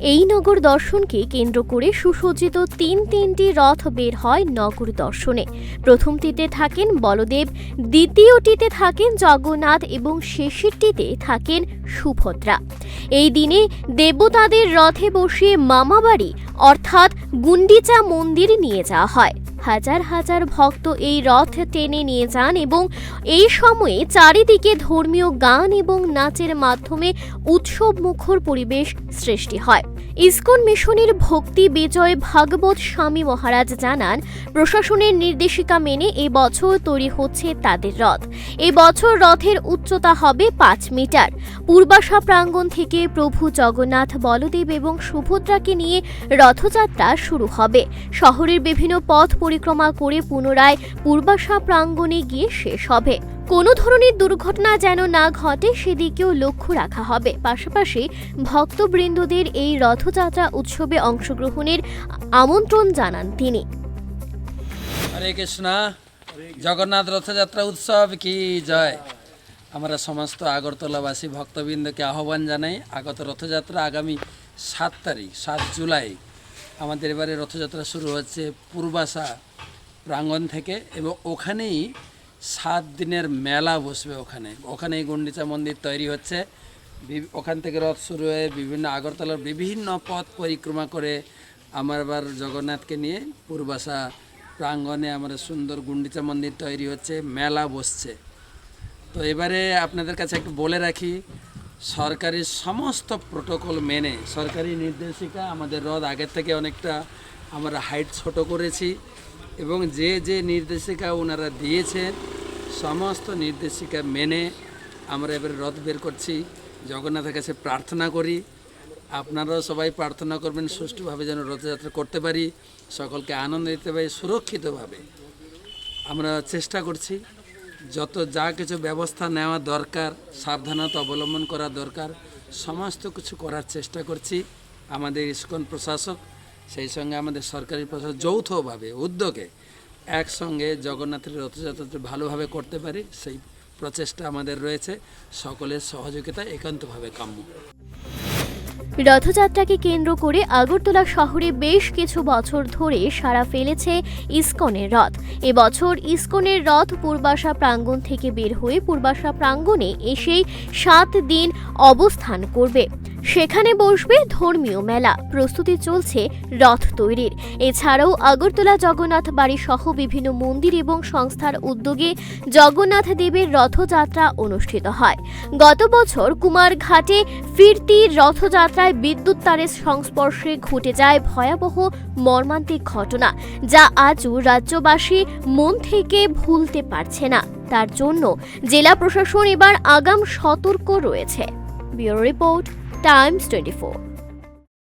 এই নগর দর্শনকে কেন্দ্র করে সুসজ্জিত তিন তিনটি রথ বের হয় নগর দর্শনে। প্রথমটিতে থাকেন বলদেব, দ্বিতীয়টিতে থাকেন জগন্নাথ এবং শেষেরটিতে থাকেন সুভদ্রা। এই দিনে দেবতাদের রথে বসে মামাবাড়ি অর্থাৎ গুন্ডিচা মন্দির নিয়ে যাওয়া হয়। হাজার হাজার ভক্ত এই রথ টেনে নিয়ে যান এবং এই সময়ে চারিদিকে ধর্মীয় গান এবং নাচের মাধ্যমে উৎসব মুখর পরিবেশ সৃষ্টি হয়। ইসকন মিশনের ভক্তি বিজয় ভাগবত স্বামী মহারাজ জানান, প্রশাসনের নির্দেশিকা মেনে এবছর তৈরি হচ্ছে তাদের রথ। এবছর রথের উচ্চতা হবে পাঁচ মিটার। পূর্বাশা প্রাঙ্গণ থেকে প্রভু জগন্নাথ, বলদেব এবং সুভদ্রাকে নিয়ে রথযাত্রা শুরু হবে। শহরের বিভিন্ন পথ পরিক্রমা করে পুনরায় পূর্বাশা প্রাঙ্গণে গিয়ে শেষ হবে। কোনো ধরনের দুর্ঘটনা যেন না ঘটে, সেদিকেও লক্ষ্য রাখা হবে। পাশাপাশি ভক্তবৃন্দদের এই রথযাত্রা উৎসবে অংশগ্রহণের আমন্ত্রণ জানান তিনি। হরে কৃষ্ণ, জগন্নাথ রথযাত্রা উৎসব কি জয়? আমরা সমস্ত আগরতলাবাসী ভক্তবৃন্দকে আহ্বান জানাই। আগত রথযাত্রা আগামী সাত তারিখ, সাত জুলাই। আমাদের এবারে রথযাত্রা শুরু হচ্ছে পূর্বাশা প্রাঙ্গণ থেকে এবং ওখানেই সাত দিনের মেলা বসবে ওখানে। ওখানেই গুন্ডিচা মন্দির তৈরি হচ্ছে। ওখান থেকে রথ শুরু হয়ে বিভিন্ন আগরতলার বিভিন্ন পথ পরিক্রমা করে আমার আবার জগন্নাথকে নিয়ে পূর্বাশা প্রাঙ্গণে আমরা সুন্দর গুন্ডিচা মন্দির তৈরি হচ্ছে, মেলা বসছে। তো এবারে আপনাদের কাছে একটু বলে রাখি সরকারি সমস্ত প্রোটোকল মেনে, সরকারি নির্দেশিকা আমাদের রথ আগের থেকে অনেকটা আমরা হাইট ছোট করেছি এবং যে যে নির্দেশিকা ওনারা দিয়েছেন, সমস্ত নির্দেশিকা মেনে আমরা এবারে রথ বের করছি। জগন্নাথের কাছে প্রার্থনা করি, আপনারাও সবাই প্রার্থনা করবেন, সুষ্ঠুভাবে যেন রথযাত্রা করতে পারি, সকলকে আনন্দ দিতে পারি, সুরক্ষিতভাবে। আমরা চেষ্টা করছি। যত যা কিছু ব্যবস্থা নেওয়া দরকার, সাবধানতা অবলম্বন করা দরকার, সমস্ত কিছু করার চেষ্টা করছি আমাদের ইস্কন প্রশাসক, সেই সঙ্গে আমাদের সরকারি প্রশাসক যৌথভাবে, উদ্যোগে একসঙ্গে জগন্নাথের রথযাত্রা ভালোভাবে করতে পারি, সেই প্রচেষ্টা আমাদের রয়েছে। সকলের সহযোগিতা একান্তভাবে কাম্য। রথযাত্রাকে কেন্দ্র করে আগরতলা শহরে বেশ কিছু বছর ধরে সারা ফেলেছে ইস্কনের রথ। এবছর ইস্কনের রথ পূর্বাশা প্রাঙ্গণ থেকে বের হয়ে পূর্বাশা প্রাঙ্গণে এসেই সাত দিন অবস্থান করবে। সেখানে বসবে ধর্মীয় মেলা। প্রস্তুতি চলছে রথ তৈরির। এছাড়াও আগরতলা জগন্নাথ বাড়ি সহ বিভিন্ন মন্দির এবং সংস্থার উদ্যোগে জগন্নাথ দেবের রথযাত্রা অনুষ্ঠিত হয়। গত বছর কুমারঘাটে ফিরতি রথযাত্রায় বিদ্যুৎ তারের সংস্পর্শে ঘটে যায় ভয়াবহ মর্মান্তিক ঘটনা, যা আজও রাজ্যবাসী মন থেকে ভুলতে পারছে না। তার জন্য জেলা প্রশাসন এবার আগাম সতর্ক রয়েছে। Bureau report Times twenty